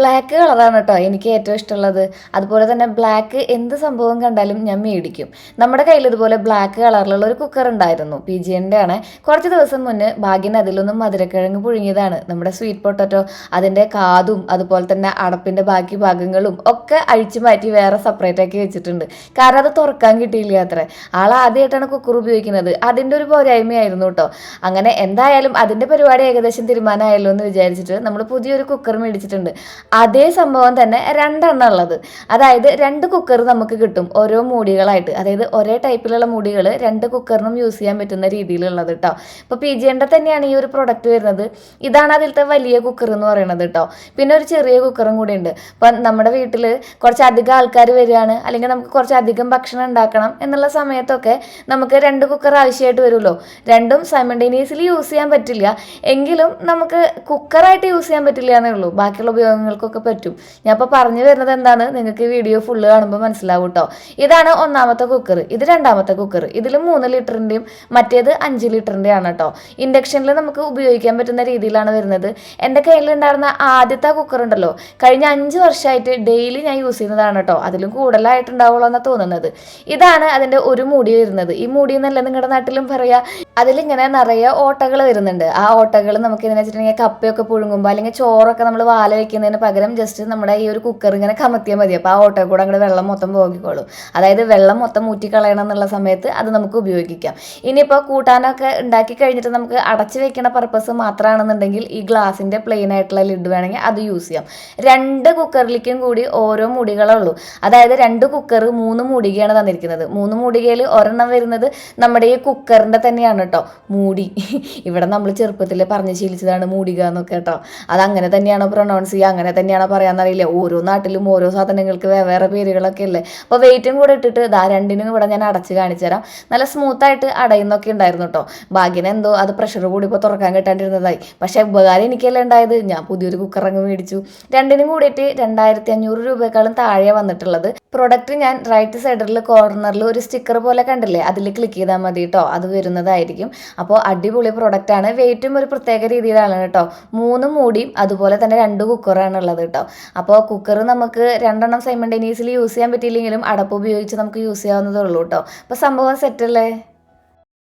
Black കളറാണ് കേട്ടോ എനിക്ക് ഏറ്റവും ഇഷ്ടമുള്ളത്. അതുപോലെ തന്നെ ബ്ലാക്ക് എന്ത് സംഭവം കണ്ടാലും ഞാൻ മേടിക്കും. നമ്മുടെ കയ്യിൽ ഇതുപോലെ ബ്ലാക്ക് കളറിലുള്ള ഒരു കുക്കർ ഉണ്ടായിരുന്നു പി ജി എന്റെ ആണ് കുറച്ച് ദിവസം മുന്നേ ഭാഗ്യന് അതിലൊന്നും മധുരക്കിഴങ്ങ് പുഴുങ്ങിയതാണ് നമ്മുടെ സ്വീറ്റ് പൊട്ടറ്റോ അതിന്റെ കാതും അതുപോലെ തന്നെ അടപ്പിന്റെ ബാക്കി ഭാഗങ്ങളും ഒക്കെ അഴിച്ചു മാറ്റി വേറെ സെപ്പറേറ്റ് ആക്കി വെച്ചിട്ടുണ്ട്. കാരണം അത് തുറക്കാൻ കിട്ടിയില്ല അത്ര. ആൾ ആദ്യമായിട്ടാണ് കുക്കർ ഉപയോഗിക്കുന്നത്. അതിന്റെ ഒരു പോരായ്മയായിരുന്നു കേട്ടോ അങ്ങനെ എന്തായാലും അതിന്റെ പരിപാടി ഏകദേശം തീരുമാനമായല്ലോ എന്ന് വിചാരിച്ചിട്ട് നമ്മൾ പുതിയൊരു കുക്കർ മേടിച്ചിട്ടുണ്ട്. അതേ സംഭവം തന്നെ രണ്ടെണ്ണം ഉള്ളത്. അതായത് രണ്ട് കുക്കർ നമുക്ക് കിട്ടും ഓരോ മൂടികളായിട്ട്. അതായത് ഒരേ ടൈപ്പിലുള്ള മൂടികൾ രണ്ട് കുക്കറിനും യൂസ് ചെയ്യാൻ പറ്റുന്ന രീതിയിലുള്ളത് കേട്ടോ ഇപ്പോൾ പി ജി എന്റെ തന്നെയാണ് ഈ ഒരു പ്രൊഡക്റ്റ് വരുന്നത്. ഇതാണ് അതിലത്തെ വലിയ കുക്കർ എന്ന് പറയുന്നത് കേട്ടോ പിന്നെ ഒരു ചെറിയ കുക്കറും കൂടി ഉണ്ട് അപ്പം നമ്മുടെ വീട്ടിൽ കുറച്ചധികം ആൾക്കാർ വരികയാണ്. അല്ലെങ്കിൽ നമുക്ക് കുറച്ചധികം ഭക്ഷണം ഉണ്ടാക്കണം എന്നുള്ള സമയത്തൊക്കെ നമുക്ക് രണ്ട് കുക്കർ ആവശ്യമായിട്ട് വരുമല്ലോ. രണ്ടും സൈമൾട്ടേനിയസ്ലി യൂസ് ചെയ്യാൻ പറ്റില്ല. എങ്കിലും നമുക്ക് കുക്കറായിട്ട് യൂസ് ചെയ്യാൻ പറ്റില്ല എന്നേ ഉള്ളൂ. ബാക്കിയുള്ള ഉപയോഗങ്ങൾക്കൊക്കെ പറ്റും. ഞാൻ ഇപ്പോൾ പറഞ്ഞു വരുന്നത് എന്താണ്? നിങ്ങൾക്ക് വീഡിയോ ഫുള്ള് കാണുമ്പോൾ മനസ്സിലാവും കേട്ടോ ഇതാണ് ഒന്നാമത്തെ കുക്കർ ഇത് രണ്ടാമത്തെ കുക്കർ ഇതിൽ മൂന്ന് ലിറ്ററിന്റെയും മറ്റേത് അഞ്ച് ലിറ്ററിന്റെയാണ് കേട്ടോ ഇൻഡക്ഷനിൽ നമുക്ക് ഉപയോഗിക്കാൻ പറ്റുന്ന രീതിയിലാണ് വരുന്നത്. എന്റെ കയ്യിലുണ്ടായിരുന്ന ആദ്യത്തെ കുക്കർ ഉണ്ടല്ലോ. കഴിഞ്ഞ അഞ്ച് വർഷമായിട്ട് ഡെയിലി ഞാൻ യൂസ് ചെയ്യുന്നതാണ് കേട്ടോ അതിലും കൂടുതലായിട്ടുണ്ടാവുള്ളൂ തോന്നുന്നത്. ഇതാണ് അതിന്റെ ഒരു മൂടി വരുന്നത്. ഈ മൂടി എന്നല്ല നിങ്ങളുടെ നാട്ടിലും പറയാ. അതിലിങ്ങനെ നിറയെ ഓട്ടകൾ വരുന്നുണ്ട്. ആ ഓട്ടകൾ നമുക്ക് ഇതിനെ വെച്ചിട്ടുണ്ടെങ്കിൽ കപ്പയൊക്കെ പുഴുങ്ങുമ്പോൾ അല്ലെങ്കിൽ ചോറൊക്കെ നമ്മൾ വാല വെക്കുന്നതിന് പകരം ജസ്റ്റ് നമ്മുടെ ഈ ഒരു കുക്കർ ഇങ്ങനെ കമത്തിയാൽ മതി. അപ്പോൾ ആ ഓട്ടോ കൂടെ അങ്ങോട്ട് വെള്ളം മൊത്തം പോകിക്കോളും. അതായത് വെള്ളം മൊത്തം ഊറ്റിക്കളയണം എന്നുള്ള സമയത്ത് അത് നമുക്ക് ഉപയോഗിക്കാം. ഇനിയിപ്പോൾ കൂട്ടാനൊക്കെ ഉണ്ടാക്കി കഴിഞ്ഞിട്ട് നമുക്ക് അടച്ചു വെക്കണ പർപ്പസ് മാത്രമാണെന്നുണ്ടെങ്കിൽ ഈ ഗ്ലാസിന്റെ പ്ലെയിൻ ആയിട്ടുള്ള ലിഡ് വേണമെങ്കിൽ അത് യൂസ് ചെയ്യാം. രണ്ട് കുക്കറിലേക്കും കൂടി ഓരോ മുടികളേ ഉള്ളൂ. അതായത് രണ്ട് കുക്കർ മൂന്ന് മൂടികയാണ് തന്നിരിക്കുന്നത്. മൂന്ന് മൂടികയിൽ ഒരെണ്ണം വരുന്നത് നമ്മുടെ ഈ കുക്കറിന്റെ തന്നെയാണ് കേട്ടോ. മൂടി. ഇവിടെ നമ്മൾ ചെറുപ്പത്തിൽ പറഞ്ഞ് ശീലിച്ചതാണ് മൂടിക എന്നൊക്കെ കേട്ടോ. അത് അങ്ങനെ തന്നെയാണോ പ്രൊണൗൺസ് ചെയ്യുക? അങ്ങനെ തന്നെയാണോ പറയാമെന്നറിയില്ല ഓരോ നാട്ടിലും ഓരോ സാധനങ്ങൾക്ക് വേറെ പേരുകളൊക്കെ അല്ലേ അപ്പോൾ വെയിറ്റും കൂടെ ഇട്ടിട്ട് ഇതാ രണ്ടിനും ഇവിടെ ഞാൻ അടച്ച് കാണിച്ചു തരാം. നല്ല സ്മൂത്തായിട്ട് അടയുന്നൊക്കെ ഉണ്ടായിരുന്നു കേട്ടോ ഭാഗ്യന് എന്തോ അത് പ്രഷർ കൂടി ഇപ്പോൾ തുറക്കാൻ കിട്ടാണ്ടിരുന്നതായി. പക്ഷേ ഉപകാരം എനിക്കല്ലേ ഉണ്ടായത്. ഞാൻ പുതിയൊരു കുക്കർ അങ്ങ് മേടിച്ചു. രണ്ടിനും കൂടിയിട്ട് രണ്ടായിരത്തി അഞ്ഞൂറ് രൂപയെക്കാളും താഴെ വന്നിട്ടുള്ളത്. പ്രൊഡക്റ്റ് ഞാൻ റൈറ്റ് സൈഡിൽ കോർണറിൽ ഒരു സ്റ്റിക്കർ പോലെ കണ്ടില്ലേ? അതിൽ ക്ലിക്ക് ചെയ്താൽ മതി കേട്ടോ അത് വരുന്നതായിരിക്കും. അപ്പോൾ അടിപൊളി പ്രൊഡക്റ്റാണ് വെയിറ്റും ഒരു പ്രത്യേക രീതിയിലാണ് കേട്ടോ മൂന്ന് മൂടിയും അതുപോലെ തന്നെ രണ്ട് കുക്കറാണ് ഉള്ളത് കേട്ടോ. അപ്പോൾ കുക്കർ നമുക്ക് രണ്ടെണ്ണം സൈമൾട്ടേനിയസ്ലി യൂസ് ചെയ്യാൻ പറ്റിയില്ലെങ്കിലും അടപ്പ് ഉപയോഗിച്ച് നമുക്ക് യൂസ് ചെയ്യാവുന്നതേ ഉള്ളൂ കേട്ടോ. അപ്പോൾ സംഭവം സെറ്റല്ലേ